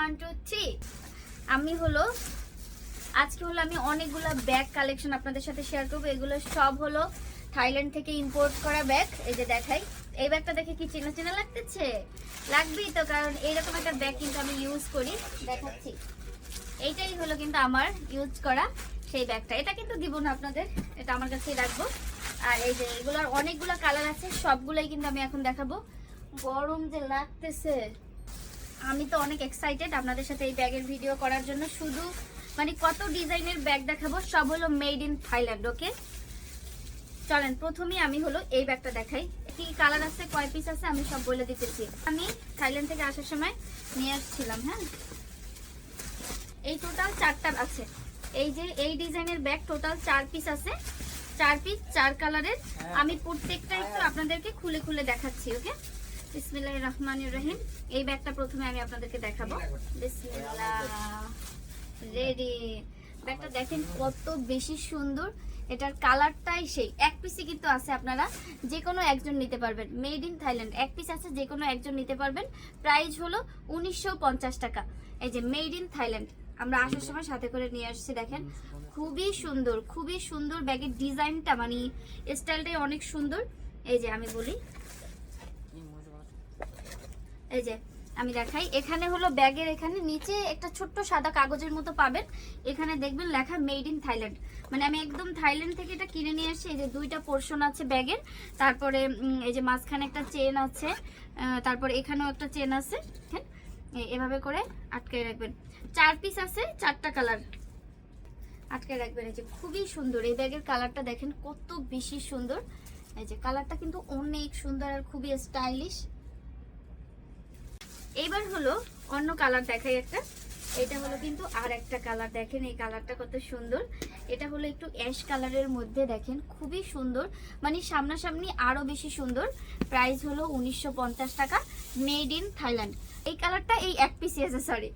One two three আমি হলো, আজকে হলো আমি অনেকগুলো ব্যাগ কালেকশন আপনাদের সাথে শেয়ার করব। এগুলো সব হলো থাইল্যান্ড থেকে ইম্পোর্ট করা ব্যাগ এই যে দেখাই, এই ব্যাগটা দেখে কি চেনা চেনা লাগতেছে? লাগবেই তো, কারণ এইরকম একটা ব্যাগ কিন্তু আমি ইউজ করি। দেখাচ্ছি। এইটাই হলো কিন্তু আমার ইউজ করা সেই ব্যাগটা এটা কিন্তু দিব না আপনাদের, এটা আমার কাছেই রাখব। আর এই যে এগুলোর অনেকগুলো কালার আছে, সবগুলোই কিন্তু আমি এখন দেখাবো। গরম যে লাগতেছে। আমি তো অনেক এক্সাইটেড আপনাদের সাথে এই ব্যাগের ভিডিও করার জন্য। শুধু মানে কত ডিজাইনের ব্যাগ দেখাবো সব হলো মেড ইন থাইল্যান্ড ওকে চলেন প্রথমেই আমি হলো এই ব্যাগটা দেখাই। কি কালার আছে কয় পিস আছে আমি সব বলে দিতেছি। আমি থাইল্যান্ড থেকে আসার সময় নিয়ে আসছিলাম হ্যাঁ? এই টোটাল চারটা আছে। এই যে এই ডিজাইনের ব্যাগ টোটাল চার পিস আছে। চার পিস চার কালারের আমি প্রত্যেকটা একটু আপনাদেরকে খুলে খুলে দেখাচ্ছি ওকে বিসমিল্লাহ রহমান রহিম। এই ব্যাগটা প্রথমে আমি আপনাদেরকে দেখাবো। বিসমিল্লাহ। রেডি। ব্যাগটা দেখেন কত বেশি সুন্দর। এটার কালারটাই সেই। এক পিসই কিন্তু আছে আপনারা। যে কোনো একজন নিতে পারবেন। মেড ইন থাইল্যান্ড এক পিস আছে যে কোনো একজন নিতে পারবেন। প্রাইস হলো উনিশশো পঞ্চাশ টাকা। এই যে মেড ইন থাইল্যান্ড আমরা আসার সময় সাথে করে নিয়ে আসছি, দেখেন। খুবই সুন্দর খুবই সুন্দর ব্যাগের ডিজাইনটা মানে স্টাইলটাই অনেক সুন্দর। এই যে আমি বলি এই যে, আমি দেখাই। এখানে হলো ব্যাগের, এখানে নিচে একটা ছোট্ট সাদা কাগজের মতো পাবেন। এখানে দেখবেন লেখা মেড ইন থাইল্যান্ড। মানে আমি একদম থাইল্যান্ড থেকে এটা কিনে নিয়ে আসছি এই যে দুইটা পোর্শন আছে ব্যাগের। তারপরে এই যে মাঝখানে একটা চেন আছে। তারপর এখানেও একটা চেন আছে। হ্যাঁ এভাবে করে আটকে রাখবেন। চার পিস আছে, চারটা কালার। আটকে রাখবেন। এই যে খুবই সুন্দর। এই ব্যাগের কালারটা দেখেন কত বেশি সুন্দর। এই যে কালারটা কিন্তু অনেক সুন্দর আর খুবই স্টাইলিশ এইবার হলো অন্য কালার দেখাই একটা। এটা হলো কিন্তু আর একটা কালার, দেখেন এই কালারটা কত সুন্দর। এটা হলো একটু অ্যাশ কালারের মধ্যে, দেখেন খুবই সুন্দর। মানে সামনাসামনি আরও বেশি সুন্দর। প্রাইস হলো উনিশশো পঞ্চাশ টাকা, মেড ইন থাইল্যান্ড। এই কালারটা এই এক পিসি আছে সরি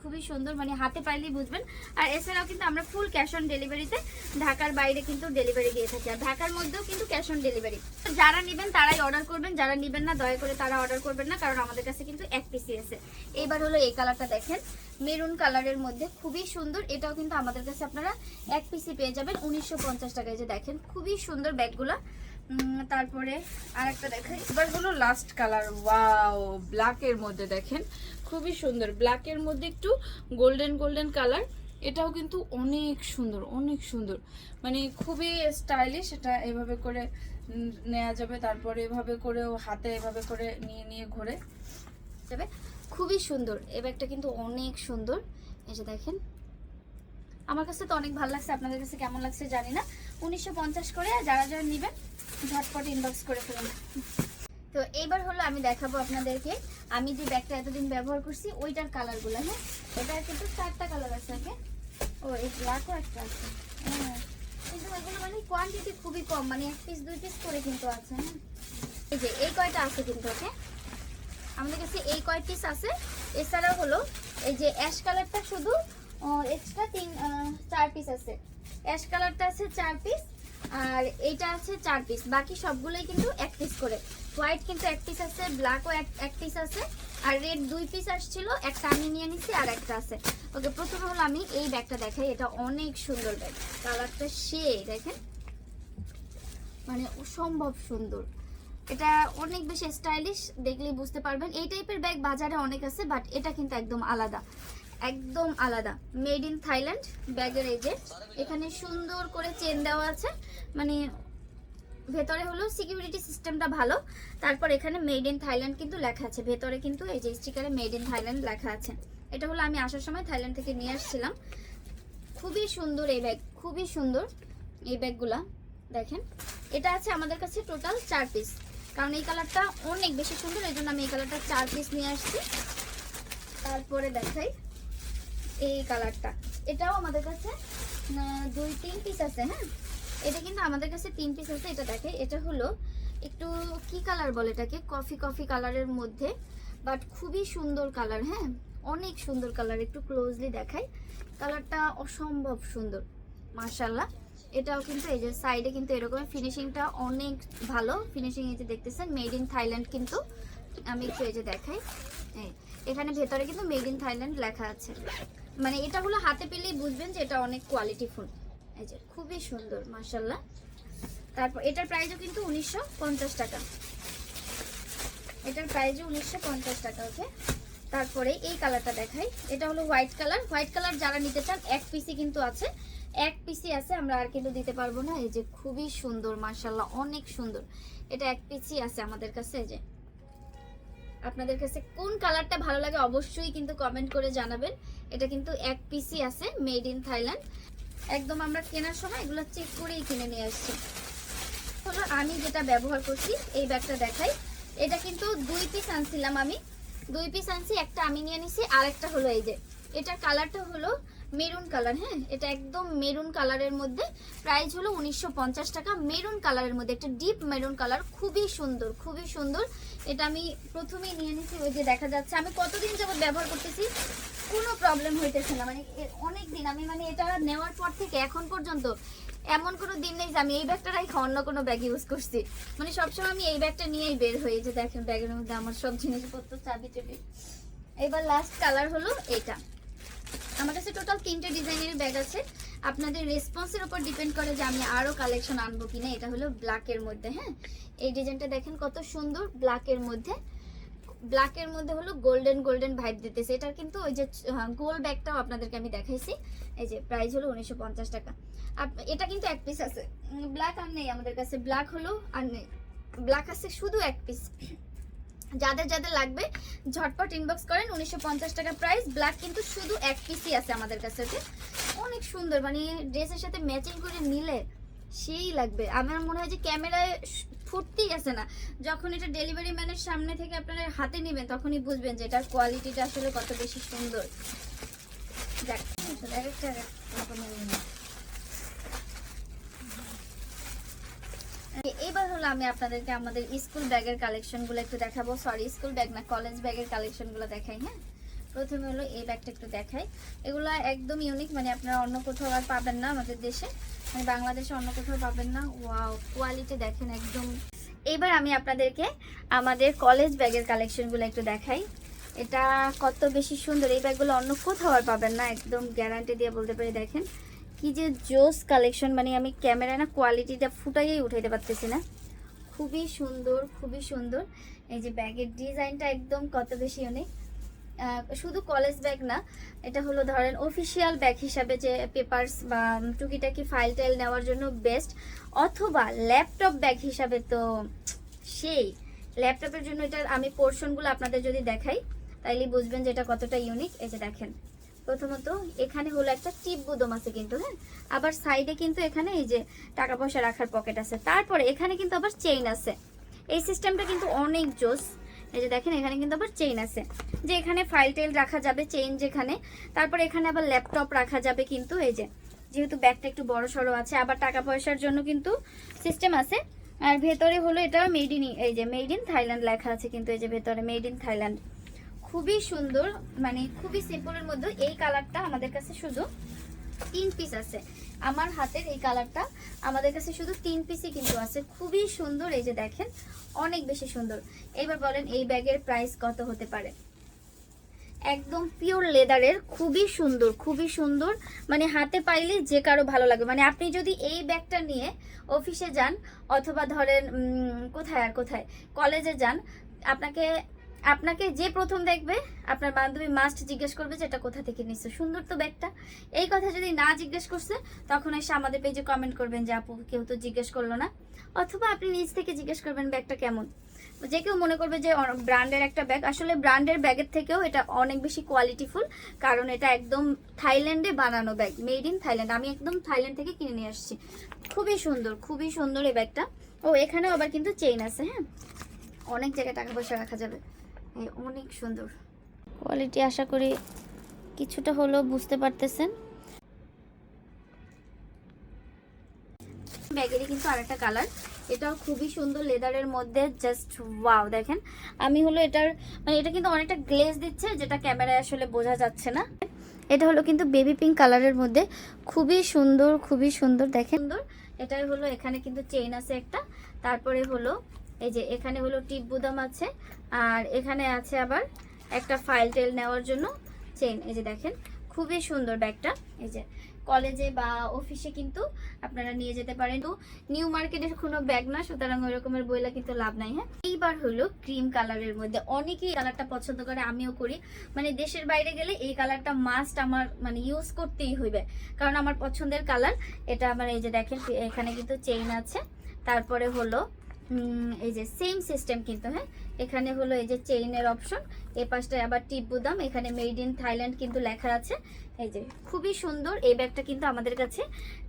খুবই সুন্দর মানে হাতে পাইলেই বুঝবেন। আর এছাড়াও কিন্তু আমরা ফুল ক্যাশ অন ডেলিভারিতে ঢাকার বাইরে কিন্তু ডেলিভারি দিয়ে থাকি। আর ঢাকার মধ্যেও কিন্তু ক্যাশ অন ডেলিভারি যারা নেবেন, তারাই অর্ডার করবেন। যারা নেবেন না, দয়া করে তারা অর্ডার করবেন না, কারণ আমাদের কাছে কিন্তু এক পিসি আছে। এইবার হলো এই কালারটা দেখেন। মেরুন কালারের মধ্যে খুবই সুন্দর। এটাও কিন্তু আমাদের কাছে আপনারা এক পিসি পেয়ে যাবেন। উনিশশো পঞ্চাশ টাকায় যে দেখেন, খুবই সুন্দর ব্যাগগুলা। তারপরে আর একটা দেখাই এবার হলো লাস্ট কালার ওয়াও ব্ল্যাকের মধ্যে দেখেন, খুবই সুন্দর ব্ল্যাকের মধ্যে একটু গোল্ডেন গোল্ডেন কালার এটাও কিন্তু অনেক সুন্দর অনেক সুন্দর মানে খুবই স্টাইলিশ এটা এভাবে করে নেওয়া যাবে, তারপরে এভাবে করেও হাতে এভাবে করে নিয়ে নিয়ে ঘুরে যাবে, খুবই সুন্দর, এই ব্যাগটা কিন্তু অনেক সুন্দর যে দেখেন আমার কাছে তো অনেক ভালো লাগছে, আপনাদের কাছে কেমন লাগছে জানি না। উনিশশো পঞ্চাশ করে যারা যারা নেবেন, ঝটপট ইনবক্স করে ফেলুন। তো এইবার হলো আমি দেখাবো আপনাদেরকে। আমি যে ব্যাগটা এতদিন ব্যবহার করছি, ওইটার কালারগুলো হ্যাঁ? এটার কিন্তু চারটা কালার আছে, ওকে? ও, এই ব্ল্যাকও একটা আছে। হ্যাঁ। কিন্তু এগুলো মানে কোয়ান্টিটি খুবই কম মানে এক পিস দুই পিস করে কিন্তু আছে হ্যাঁ? এই যে, এই কয়টা আছে কিন্তু, ওকে? আমাদের কাছে এই কয় পিস আছে। এছাড়াও হলো, এই যে অ্যাশ কালারটা শুধু এক্সট্রা তিন চার পিস আছে। অ্যাশ কালারটা আছে চার পিস আর এইটা আছে চার পিস বাকি সবগুলোই কিন্তু করে। হোয়াইট কিন্তু আছে ব্ল্যাকও এক আছে। আর রেড দুই পিস একটা আমি নিয়ে নিছি আর একটা আছে। ওকে, প্রথমে হলো আমি এই ব্যাগটা দেখাই। এটা অনেক সুন্দর ব্যাগ কালারটা সে দেখেন। মানে অসম্ভব সুন্দর। এটা অনেক বেশি স্টাইলিশ দেখলেই বুঝতে পারবেন। এই টাইপের ব্যাগ বাজারে অনেক আছে বাট এটা কিন্তু একদম আলাদা। একদম আলাদা। মেড ইন থাইল্যান্ড ব্যাগের এই যে, এখানে সুন্দর করে চেন দেওয়া আছে। মানে ভেতরে হলো সিকিউরিটি সিস্টেমটা ভালো। তারপর এখানে মেড ইন থাইল্যান্ড কিন্তু লেখা আছে। ভেতরে কিন্তু এই যে স্টিকারে মেড ইন থাইল্যান্ড লেখা আছে। এটা হলো আমি আসার সময় থাইল্যান্ড থেকে নিয়ে আসছিলাম। খুবই সুন্দর এই ব্যাগ খুবই সুন্দর এই ব্যাগগুলা দেখেন, এটা আছে আমাদের কাছে টোটাল চার পিস কারণ এই কালারটা অনেক বেশি সুন্দর এই জন্য আমি এই কালারটা চার পিস নিয়ে আসছি। তারপরে দেখাই। এই কালারটা। এটাও আমাদের কাছে দুই তিন পিস আছে হ্যাঁ? এটা কিন্তু আমাদের কাছে তিন পিস আছে এটা দেখে। এটা হলো একটু কি কালার বলে এটাকে? কফি কফি কালারের মধ্যে বাট খুবই সুন্দর কালার হ্যাঁ? অনেক সুন্দর কালার একটু ক্লোজলি দেখাই। কালারটা অসম্ভব সুন্দর মার্শাল্লাহ এটাও কিন্তু এই যে সাইডে কিন্তু এরকম ফিনিশিংটা অনেক ভালো। ফিনিশিং এই যে দেখতেছেন মেড ইন থাইল্যান্ড কিন্তু আমি একটু এই যে দেখাই। এই, এখানে ভেতরে কিন্তু মেড ইন থাইল্যান্ড লেখা আছে। মানে এটা হলো হাতে পেলেই বুঝবেন যে এটা অনেক কোয়ালিটি ফুল। এই যে, খুবই সুন্দর মার্শাল্লাহ তারপর এটার প্রাইসও কিন্তু উনিশশো পঞ্চাশ টাকা। এটার প্রাইসও উনিশশো পঞ্চাশ টাকা ওকে তারপরে এই কালারটা দেখাই। এটা হলো হোয়াইট কালার হোয়াইট কালার যারা নিতে চান, এক পিসি কিন্তু আছে। এক পিসি আছে, আমরা আর কিন্তু দিতে পারব না। এই যে, খুবই সুন্দর মার্শাল্লাহ অনেক সুন্দর। এটা এক পিসি আছে আমাদের কাছে, এই যে। আপনাদের কাছে কোন কালারটা ভালো লাগে অবশ্যই কিন্তু কমেন্ট করে জানাবেন। এটা কিন্তু এক পিসি আছে মেড ইন থাইল্যান্ড একদম আমরা কেনার সময় এগুলো চেক করেই কিনে নিয়ে আসছি। হলো আমি যেটা ব্যবহার করছি, এই ব্যাগটা দেখাই। এটা কিন্তু দুই পিস আনছিলাম আমি। দুই পিস আনছি, একটা আমি নিয়ে নিছি আর একটা হলো এই যে। এটার কালারটা হলো মেরুন কালার হ্যাঁ? এটা একদম মেরুন কালারের মধ্যে। প্রাইস হলো উনিশশো পঞ্চাশ টাকা। মেরুন কালারের মধ্যে, একটা ডিপ মেরুন কালার, খুবই সুন্দর খুবই সুন্দর। এটা আমি প্রথমেই নিয়ে নিছি ওই যে দেখা যাচ্ছে। আমি কতদিন যাবত ব্যবহার করতেছি? কোনো প্রবলেম হইতেছে না। মানে অনেক দিন আমি মানে এটা নেওয়ার পর থেকে, এখন পর্যন্ত এমন কোনো দিন নেই যে আমি এই ব্যাগটা রাখি অন্য কোনো ব্যাগ ইউজ করছি। মানে সবসময় আমি এই ব্যাগটা নিয়েই বের হই। যে দেখেন, ব্যাগের মধ্যে আমার সব জিনিসপত্র চাবি চুবি এবার লাস্ট কালার হলো এটা। আমার কাছে টোটাল তিনটে ডিজাইনের ব্যাগ আছে। আপনাদের রেসপন্সের উপর ডিপেন্ড করে যে আমি আরও কালেকশন আনব কিনা, এটা হলো ব্ল্যাকের মধ্যে হ্যাঁ? এই ডিজাইনটা দেখেন কত সুন্দর ব্ল্যাকের মধ্যে। ব্ল্যাকের মধ্যে হলো গোল্ডেন গোল্ডেন ভাইব দিতেছে। এটার কিন্তু ওই যে গোল ব্যাগটাও আপনাদেরকে আমি দেখাইছি। এই যে প্রাইস হলো উনিশশো পঞ্চাশ টাকা। এটা কিন্তু এক পিস আছে। ব্ল্যাক আর নেই আমাদের কাছে। ব্ল্যাক হলো আর নেই। ব্ল্যাক আছে শুধু এক পিস যাদের যাদের লাগবে ঝটপট ইনবক্স করেন উনিশশো পঞ্চাশ টাকা প্রাইস ব্ল্যাক কিন্তু শুধু এক পিসই আছে আমাদের কাছে অনেক সুন্দর মানে ড্রেসের সাথে ম্যাচিং করে নিলে সেই লাগবে আমার মনে হয় যে ক্যামেরায় ফুটতেই আছে না যখন এটা ডেলিভারি ম্যানের সামনে থেকে আপনারা হাতে নেবেন তখনই বুঝবেন যে এটার কোয়ালিটিটা আসলে কত বেশি সুন্দর দেখ একটা রকমের নিয়ে। এবার হলো আমি আপনাদেরকে আমাদের স্কুল ব্যাগের কালেকশনগুলো একটু দেখাবো। সরি স্কুল ব্যাগ না কলেজ ব্যাগের কালেকশনগুলো দেখাই হ্যাঁ? প্রথমে হলো এই ব্যাগটা একটু দেখাই। এগুলো একদম ইউনিক মানে আপনারা অন্য কোথাও আর পাবেন না আমাদের দেশে। মানে বাংলাদেশে অন্য কোথাও পাবেন না। ওয়াও কোয়ালিটি দেখেন একদম। এবার আমি আপনাদেরকে আমাদের কলেজ ব্যাগের কালেকশনগুলো একটু দেখাই। এটা কত বেশি সুন্দর। এই ব্যাগগুলো অন্য কোথাও আর পাবেন না, একদম গ্যারান্টি দিয়ে বলতে পারি, দেখেন। কি যে জোস কালেকশন মানে আমি ক্যামেরা না কোয়ালিটিটা ফুটাইয়েই উঠাইতে পারতেছি না। খুবই সুন্দর খুবই সুন্দর। এই যে ব্যাগের ডিজাইনটা একদম কত বেশি অনেক শুধু কলেজ ব্যাগ না, এটা হলো ধরেন অফিসিয়াল ব্যাগ হিসাবে যে পেপারস বা টুকিটাকি ফাইল টাইল নেওয়ার জন্য বেস্ট অথবা ল্যাপটপ ব্যাগ হিসাবে তো সেই। ল্যাপটপের জন্য এটা আমি পোর্শনগুলো আপনাদের যদি দেখাই, তাইলে বুঝবেন যে এটা কতটা ইউনিক এই যে দেখেন। প্রথমত এখানে হলো একটা টিপ বুদম আছে কিন্তু হ্যাঁ? আবার সাইডে কিন্তু এখানে এই যে টাকা পয়সা রাখার পকেট আছে। তারপরে এখানে কিন্তু আবার চেইন আছে। এই সিস্টেমটা কিন্তু অনেক জোস। এই যে দেখেন, এখানে কিন্তু আবার চেইন আছে। যে এখানে ফাইল টেল রাখা যাবে চেইন যেখানে। তারপর এখানে আবার ল্যাপটপ রাখা যাবে কিন্তু, এই যে। যেহেতু ব্যাগটা একটু বড় সড়ো আছে, আবার টাকা পয়সার জন্য কিন্তু সিস্টেম আছে। আর ভেতরে হলো এটা মেড ইন এই যে মেড ইন থাইল্যান্ড লেখা আছে কিন্তু, এই যে ভেতরে মেড ইন থাইল্যান্ড খুবই সুন্দর মানে খুবই সিম্পলের মধ্যে এই কালারটা আমাদের কাছে শুধু তিন পিস আছে। আমার হাতের এই কালারটা আমাদের কাছে শুধু তিন পিসই কিন্তু আছে। খুবই সুন্দর এই যে দেখেন, অনেক বেশি সুন্দর। এবার বলেন এই ব্যাগের প্রাইস কত হতে পারে? একদম পিওর লেদারের খুবই সুন্দর খুবই সুন্দর। মানে হাতে পাইলে যে কারও ভালো লাগবে মানে আপনি যদি এই ব্যাগটা নিয়ে অফিসে যান, অথবা ধরেন কোথায় আর কোথায় কলেজে যান, আপনাকে আপনাকে যে প্রথম দেখবে, আপনার বান্ধবী মাস্ট জিজ্ঞেস করবে যে এটা কোথা থেকে নিচ্ছে সুন্দর তো ব্যাগটা। এই কথা যদি না জিজ্ঞেস করছে, তখন এসে আমাদের পেজে কমেন্ট করবেন যে আপু, কেউ তো জিজ্ঞেস করল না। অথবা আপনি নিজ থেকে জিজ্ঞেস করবেন ব্যাগটা কেমন। যে কেউ মনে করবে যে ব্র্যান্ডের একটা ব্যাগ। আসলে ব্র্যান্ডের ব্যাগের থেকেও এটা অনেক বেশি কোয়ালিটিফুল কারণ এটা একদম থাইল্যান্ডে বানানো ব্যাগ মেড ইন থাইল্যান্ড। আমি একদম থাইল্যান্ড থেকে কিনে নিয়ে আসছি। খুবই সুন্দর খুবই সুন্দর এই ব্যাগটা। ও, এখানেও আবার কিন্তু চেইন আছে হ্যাঁ? অনেক জায়গায় টাকা পয়সা রাখা যাবে। অনেক সুন্দর। কোয়ালিটি আশা করি কিছুটা হলেও বুঝতে পারতেছেন। ব্যাগেরই কিন্তু আরেকটা কালার। এটাও খুবই সুন্দর লেদারের মধ্যে জাস্ট ওয়াও দেখেন। আমি হলো এটার মানে এটা কিন্তু অনেকটা গ্লেজ দিচ্ছে যেটা ক্যামেরায় আসলে বোঝা যাচ্ছে না। এটা হলো কিন্তু বেবি পিঙ্ক কালারের মধ্যে। খুবই সুন্দর খুবই সুন্দর দেখেন। সুন্দর। এটাই হলো এখানে কিন্তু চেইন আছে একটা। তারপরে হলো এই যে এখানে হলো টিপ বুদাম আছে, আর এখানে আছে আবার একটা ফাইল টেল নেওয়ার জন্য চেন এই যে দেখেন, খুবই সুন্দর ব্যাগটা। এই যে কলেজে বা অফিসে কিন্তু আপনারা নিয়ে যেতে পারেন। তো নিউ মার্কেটের কোনো ব্যাগ না, সুতরাং ওই রকমের বইলা কিন্তু লাভ নাই হ্যাঁ। এইবার হলো ক্রিম কালারের মধ্যে। অনেকেই কালারটা পছন্দ করে, আমিও করি। মানে দেশের বাইরে গেলে এই কালারটা মাস্ট আমার মানে ইউজ করতেই হইবে। কারণ আমার পছন্দের কালার এটা আমার এই যে দেখেন, এখানে কিন্তু চেইন আছে। তারপরে হলো এই যে সেম সিস্টেম কিন্তু হ্যাঁ? এখানে হলো এই যে চেইনের অপশন এ পাশটায় আবার টিপ বুদাম এখানে মেড ইন থাইল্যান্ড কিন্তু লেখা আছে। এই যে খুবই সুন্দর, এই ব্যাগটা কিন্তু আমাদের কাছে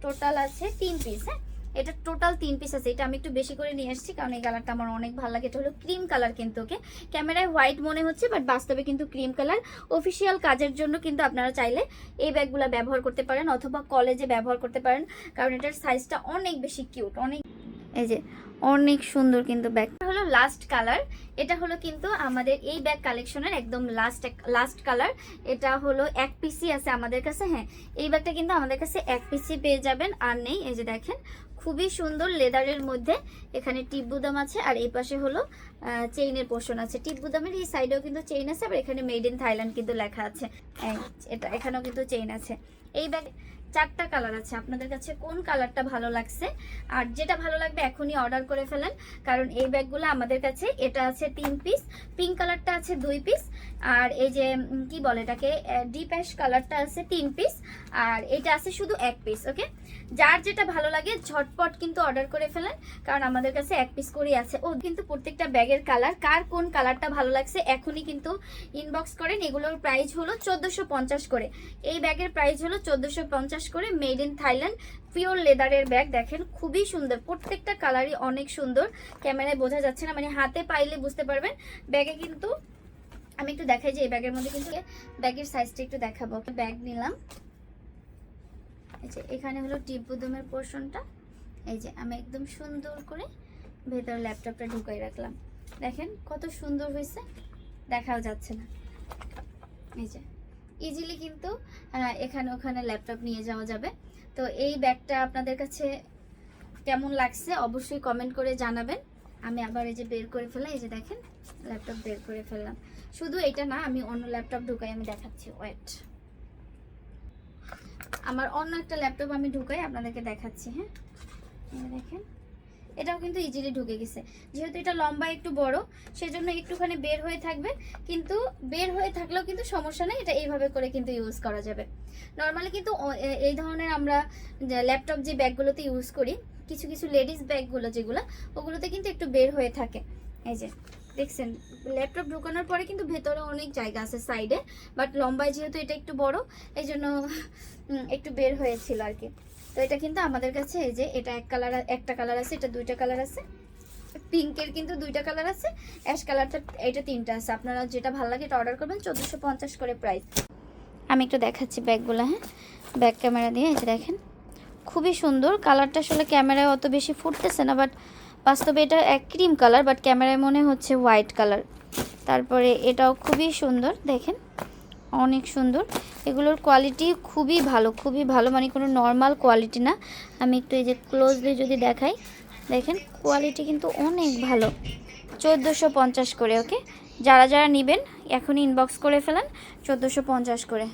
টোটাল আছে তিন পিস হ্যাঁ? এটা টোটাল তিন পিস আছে, এটা আমি একটু বেশি করে নিয়ে আসছি, কারণ এই কালারটা আমার অনেক ভালো লাগে। এটা হলো ক্রিম কালার কিন্তু ওকে ক্যামেরায় হোয়াইট মনে হচ্ছে বাট বাস্তবে কিন্তু ক্রিম কালার অফিসিয়াল কাজের জন্য কিন্তু আপনারা চাইলে এই ব্যাগগুলো ব্যবহার করতে পারেন, অথবা কলেজে ব্যবহার করতে পারেন, কারণ এটার সাইজটা অনেক বেশি কিউট অনেক এই যে, অনেক সুন্দর কিন্তু ব্যাগটা হলো লাস্ট কালার এটা হলো কিন্তু আমাদের এই ব্যাগ কালেকশনের একদম লাস্ট লাস্ট কালার এটা হলো এক পিসি আছে আমাদের কাছে হ্যাঁ? এই ব্যাগটা কিন্তু আমাদের কাছে এক পিসি পেয়ে যাবেন, আর নেই। এই যে দেখেন, খুবই সুন্দর লেদারের মধ্যে এখানে টিপ বুদাম আছে, আর এই পাশে হলো চেইনের পোর্শন আছে। টিপ বুদামের এই সাইডেও কিন্তু চেইন আছে, আবার এখানে মেড ইন থাইল্যান্ড কিন্তু লেখা আছে। এটা, এখানেও কিন্তু চেইন আছে। এই ব্যাগ, চারটা কালার আছে। আপনাদের কাছে কোন কালারটা ভালো লাগছে? আর যেটা ভালো লাগবে, এখনই অর্ডার করে ফেলেন। কারণ এই ব্যাগগুলো আমাদের কাছে, এটা আছে তিন পিস পিঙ্ক কালারটা আছে দুই পিস আর এই যে কি বলে এটাকে ডিপ অ্যাশ কালারটা আছে তিন পিস আর এটা আছে শুধু এক পিস ওকে যার যেটা ভালো লাগে, ঝটপট কিন্তু অর্ডার করে ফেলেন। কারণ আমাদের কাছে এক পিস করেই আছে। ও কিন্তু প্রত্যেকটা ব্যাগের কালার, কার কোন কালারটা ভালো লাগছে এখনই কিন্তু ইনবক্স করেন। এগুলোর প্রাইস হলো চোদ্দোশো করে। এই ব্যাগের প্রাইস হলো চোদ্দোশো করে মেড ইন থাইল্যান্ড পিওর লেদারের ব্যাগ দেখেন, খুবই সুন্দর। প্রত্যেকটা কালারই অনেক সুন্দর। ক্যামেরায় বোঝা যাচ্ছে না মানে হাতে পাইলে বুঝতে পারবেন। ব্যাগে কিন্তু আমি একটু দেখাই যে, এই ব্যাগের মধ্যে কিন্তু ব্যাগের সাইজটা একটু দেখাবো। ব্যাগ নিলাম। এই এখানে হলো টিপ বুদমের পোর্শনটা এই যে, আমি একদম সুন্দর করে ভেতরে ল্যাপটপটা ঢুকাই রাখলাম। দেখেন কত সুন্দর হয়েছে, দেখাও যাচ্ছে না। এই যে ইজিলি কিন্তু এখানে ওখানে ল্যাপটপ নিয়ে যাওয়া যাবে। তো এই ব্যাগটা আপনাদের কাছে কেমন লাগছে অবশ্যই কমেন্ট করে জানাবেন। আমি আবার এই যে বের করে ফেললাম, এই যে দেখেন ল্যাপটপ বের করে ফেললাম। শুধু এটা না, আমি অন্য ল্যাপটপ ঢুকাই, আমি দেখাচ্ছি ওয়েট আমার অন্য একটা ল্যাপটপ আমি ঢুকাই, আপনাদেরকে দেখাচ্ছি হ্যাঁ? দেখেন। এটাও কিন্তু ইজিলি ঢুকে গেছে। যেহেতু এটা লম্বা, একটু বড়, সেজন্য একটুখানি বের হয়ে থাকবে। কিন্তু বের হয়ে থাকলেও কিন্তু সমস্যা নেই, এটা এইভাবে করে কিন্তু ইউজ করা যাবে। নর্মালি কিন্তু এই ধরনের আমরা ল্যাপটপ যে ব্যাগগুলোতে ইউজ করি, কিছু কিছু লেডিস ব্যাগগুলো যেগুলো, ওগুলোতে কিন্তু একটু বের হয়ে থাকে। এই যে, দেখছেন ল্যাপটপ ঢুকানোর পরে কিন্তু ভেতরে অনেক জায়গা আছে সাইডে বাট লম্বায় যেহেতু এটা একটু বড় এই জন্য একটু বের হয়েছিল আর কি। তো এটা কিন্তু আমাদের কাছে এই যে এটা এক কালার একটা কালার আছে, এটা দুইটা কালার আছে। পিঙ্কের কিন্তু দুইটা কালার আছে, অ্যাশ কালারটা এটা তিনটা আছে। আপনারা যেটা ভালো লাগে এটা অর্ডার করবেন, চোদ্দোশো পঞ্চাশ করে প্রাইস আমি একটু দেখাচ্ছি ব্যাগগুলো হ্যাঁ? ব্যাক ক্যামেরা দিয়ে যে দেখেন। খুবই সুন্দর। কালারটা আসলে ক্যামেরায় অত বেশি ফুটতেছে না বাট বাস্তবে এটা এক ক্রিম কালার বাট ক্যামেরায় মনে হচ্ছে হোয়াইট কালার তারপরে এটাও খুবই সুন্দর, দেখেন। অনেক সুন্দর। এগুলোর কোয়ালিটি খুবই ভালো খুবই ভালো মানে কোনো নর্মাল কোয়ালিটি না। আমি একটু এই যে ক্লোজলি যদি দেখাই, দেখেন কোয়ালিটি কিন্তু অনেক ভালো। চোদ্দোশো পঞ্চাশ করে ওকে যারা যারা নেবেন, এখনই ইনবক্স করে ফেলেন, চোদ্দোশো পঞ্চাশ করে।